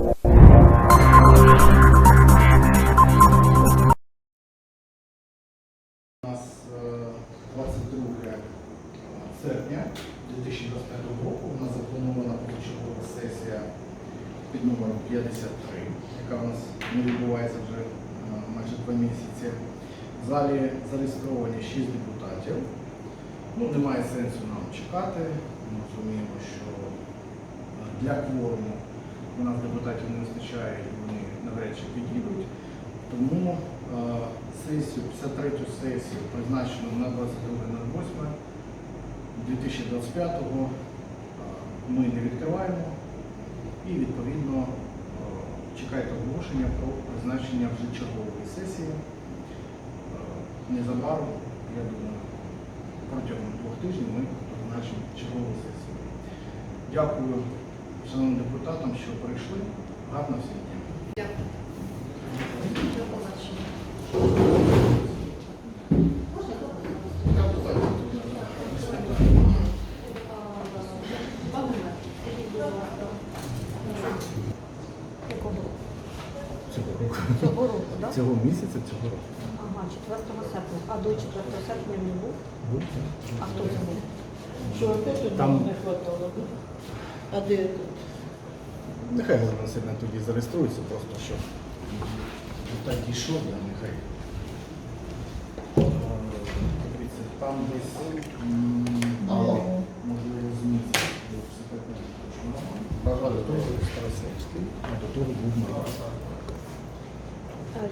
У нас е, 22 серпня 2025 року у нас запланована позачергова сесія під номером 53, яка у нас не відбувається вже е, майже два місяці. В залі зареєстровані 6 депутатів. Ну, немає сенсу нам чекати. Ми розуміємо, що е, для кворуму депутатів не вистачає і вони навряд чи підійдуть. Тому е, сесію, 53-ю сесію призначено на 22.08 2025 е, ми не відкриваємо і відповідно е, чекайте оголошення про призначення вже чергової сесії. Незабаром, я думаю, протягом двох тижнів ми призначимо чергову сесію. Дякую шановним депутатам, що. Гарно всім дня. До побачення. Цього року. Так? Цього місяця, цього року. Ага, 4 серпня. А до 4 серпня не був? А хто це був? Там не хватало. А де тут? Нехай Галина Васильівна тоді зареєструється, просто щоб так дійшов, да, нехай. Е, Дивіться, там десь Алло. можливо зміст. До того Старосельський, до того був Мар'ян.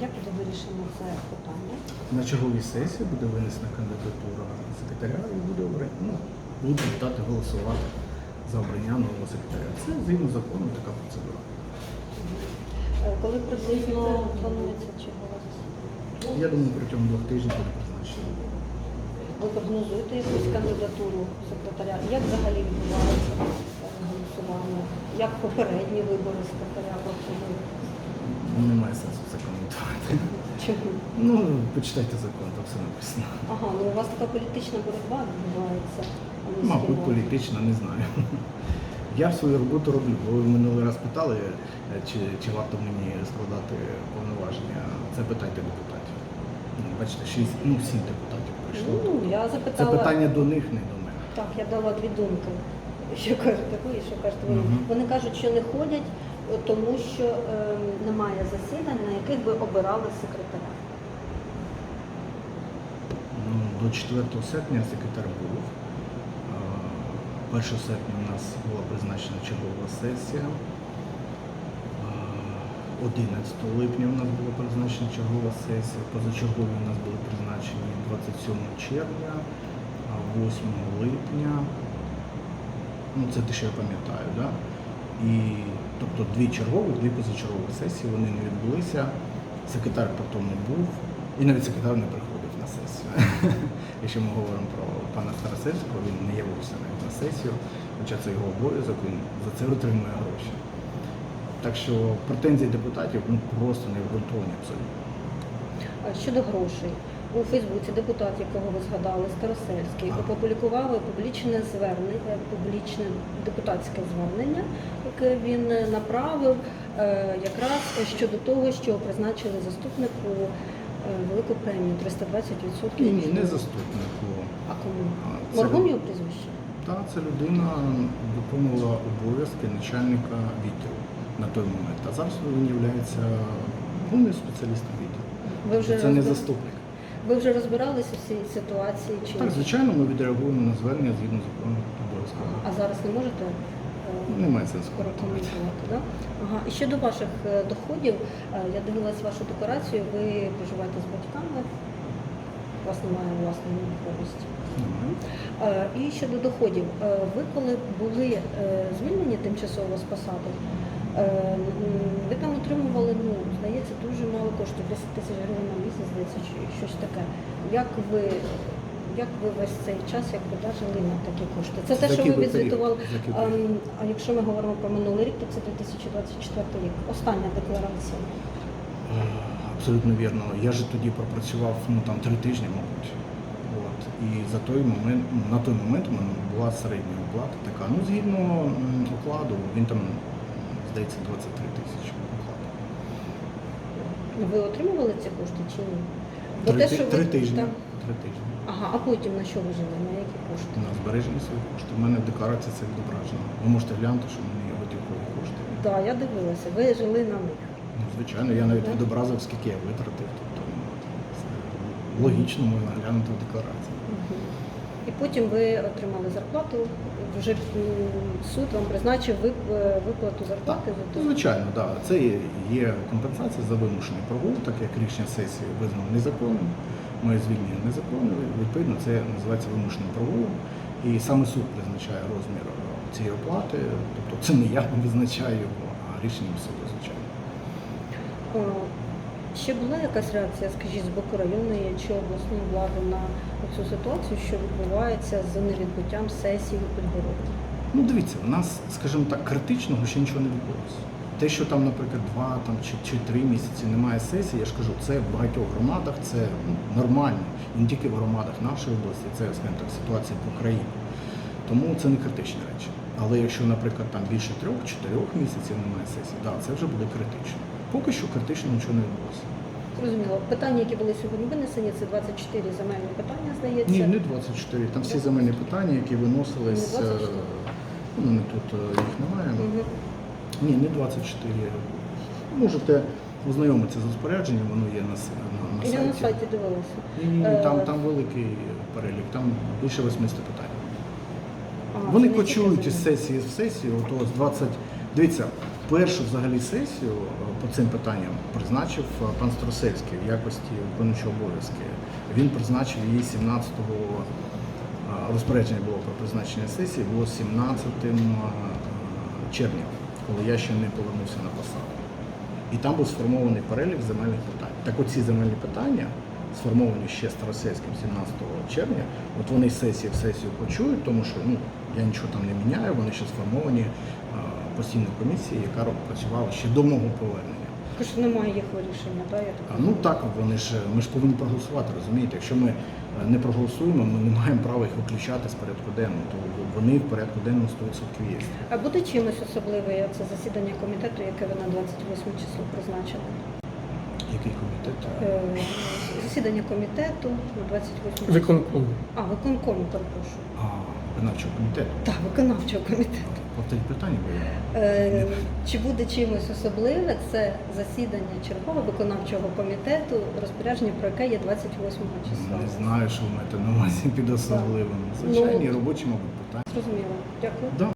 Як буде вирішено це питання? На черговій сесії буде винесена кандидатура секретаря і буде обрати. Ну, будуть депутати голосувати за обрання нового секретаря. Це згідно закону така процедура. Е, Коли приблизно планується чергова засідання? Я думаю, протягом двох тижнів буде призначено. Ви прогнозуєте якусь кандидатуру секретаря? Як взагалі відбувається голосування? Як попередні вибори секретаря проходили? Немає сенсу це коментувати. Чому? Ну, почитайте закон, там все написано. Ага, ну у вас така політична боротьба відбувається. Мабуть, кимось. політично, не знаю. Я свою роботу роблю, бо ви минулий раз питали, е, чи, чи варто мені складати повноваження. Це питайте депутатів. Ну, Бачите, шість, ну сім депутатів прийшло. Ну, я Це питання до них, не до мене. Так, я дала дві думки. Що кажете ви і що кажете ви? Мгм. Вони кажуть, що не ходять, е, тому що е, немає засідань, на яких би обирали секретаря. Ну, до 4 серпня секретар був. А, 1 серпня у нас була призначена чергова сесія. 11 липня у нас була призначена чергова сесія. Позачергові у нас були призначені 27 червня, а 8 липня. Ну, це те, що я пам'ятаю, да? І тобто дві чергові, дві позачергові сесії, вони не відбулися. Секретар потім не був, і навіть секретар не приходив на сесію. Якщо ми говоримо про пана Старосельського, він не явився на сесію, хоча це його обов'язок, він за це отримує гроші. Так що претензії депутатів ну, просто не обґрунтовані абсолютно. Щодо грошей. У Фейсбуці депутат, якого ви згадали, Старосельський, опублікував публічне звернення, публічне депутатське звернення, яке він направив е, якраз щодо того, що призначили заступнику велику премію 320%. Ні, ні, не заступнику. А кому? Це- Моргун його прізвище? Та ця людина виконувала обов'язки начальника відділу на той момент. А зараз він є головним спеціалістом відділу. Ви вже, Це не заступник. ви вже розбиралися в цій ситуації? Чи Так, звичайно, ми відреагуємо на звернення згідно закону обов'язково. А зараз не можете? Е, Немає сенсу да? Ага. І щодо ваших е, доходів, е, я дивилась вашу декларацію, ви проживаєте з батьками, у вас немає власної нерухомості. Е, І щодо доходів, ви коли були звільнені тимчасово з посади, ви там отримували, ну, здається, дуже мало коштів, 10 тисяч гривень на місяць, здається, чи щось таке. Як ви, як ви весь цей час да, жили на такі кошти? Це те, що ви ви відзвітували. А, період? м, А якщо ми говоримо про минулий рік, то це 2024 рік. Остання декларація. Е, Абсолютно вірно. Я ж тоді пропрацював ну, там, три тижні, мабуть. От. І за той момент, на той момент у мене була середня оплата така. Ну, згідно м, укладу, він там, здається, 23 тисячі. Ви отримували ці кошти чи ні? Бо Три, те, що ви- три тижні. Так. Три тижні. Ага, а потім на що ви жили? На які кошти? На збереження своїх коштів. У мене декларація це відображена. Ви можете глянути, що в мене є готівкові кошти. Так, я дивилася, ви жили на них. Ну, звичайно, я навіть відобразив, скільки я витратив. Тобто ну, це логічно можна глянути в декларації. І потім ви отримали зарплату. Вже м, суд вам призначив вип- е, виплату зарплати. за Ну, Звичайно, так. Да. Це є- є компенсація за вимушений прогул, так як рішення сесії визнано незаконним. Моє звільнення незаконне, відповідно, це називається вимушеним прогулом. І саме суд призначає розмір е, цієї оплати, тобто це не я визначаю його, а рішенням суду, звичайно. Ще була якась реакція, скажіть, з боку районної чи обласної влади на цю ситуацію, що відбувається з невідбуттям сесії у Підгородні? Ну, дивіться, у нас, скажімо так, критичного ще нічого не відбулося. Те, що там, наприклад, два там, чи, чи три місяці немає сесії, я ж кажу, це в багатьох громадах, це ну, нормально. І не тільки в громадах нашої області, це скажімо так, ситуація по країні. Тому це не критичні речі. Але якщо, наприклад, там більше трьох-чотирьох місяців немає сесії, да, це вже буде критично. Поки що критично нічого не відбулося. Зрозуміло. Питання, які були сьогодні винесені, це 24 земельні питання, здається. Ні, не 24. Там всі земельні питання, які виносились. Не 24? е, Ну, мене тут е, їх немає. Ні, не 24. Можете ознайомитися з розпорядженням, воно є на, с- на, на Я на сайті. сайті дивилася. Ні, ні, ні, Е, там, там великий перелік, там більше 80 питань. Ага, Вони це не тільки кочують із сесії в сесію, ото з 20... Дивіться, першу взагалі сесію е, по цим питанням призначив е, пан Стросельський в якості виконуючого обов'язки. Він призначив її 17-го е, розпорядження було про призначення сесії, було 17 червня, коли я ще не повернувся на посаду. І там був сформований перелік земельних питань. Так оці земельні питання, сформовані ще Старосельським 17 червня, от вони сесії в сесію почують, тому що ну, я нічого там не міняю, вони ще сформовані постійною комісією, яка працювала ще до мого повернення. Також немає їх вирішення, так? Я так А, Ну так, вони ж ми ж повинні проголосувати, розумієте? Якщо ми е, не проголосуємо, ми не маємо права їх виключати з порядку денного, то вони в порядку денному 100% є. А буде чимось особливе це засідання комітету, яке ви на 28 число призначили? Який комітет? Е, Засідання комітету на 28 число. Виконком. А, виконкому, перепрошую. А, виконавчого комітету. Так, виконавчого комітету. Повторіть питання, бо я Е, Чи буде чимось особливе це засідання чергового виконавчого комітету, розпорядження про яке є 28 числа? не знаю, що маєте на увазі під особливим. Звичайні Ну, робочі, мабуть, питання. Зрозуміло. Дякую. Да.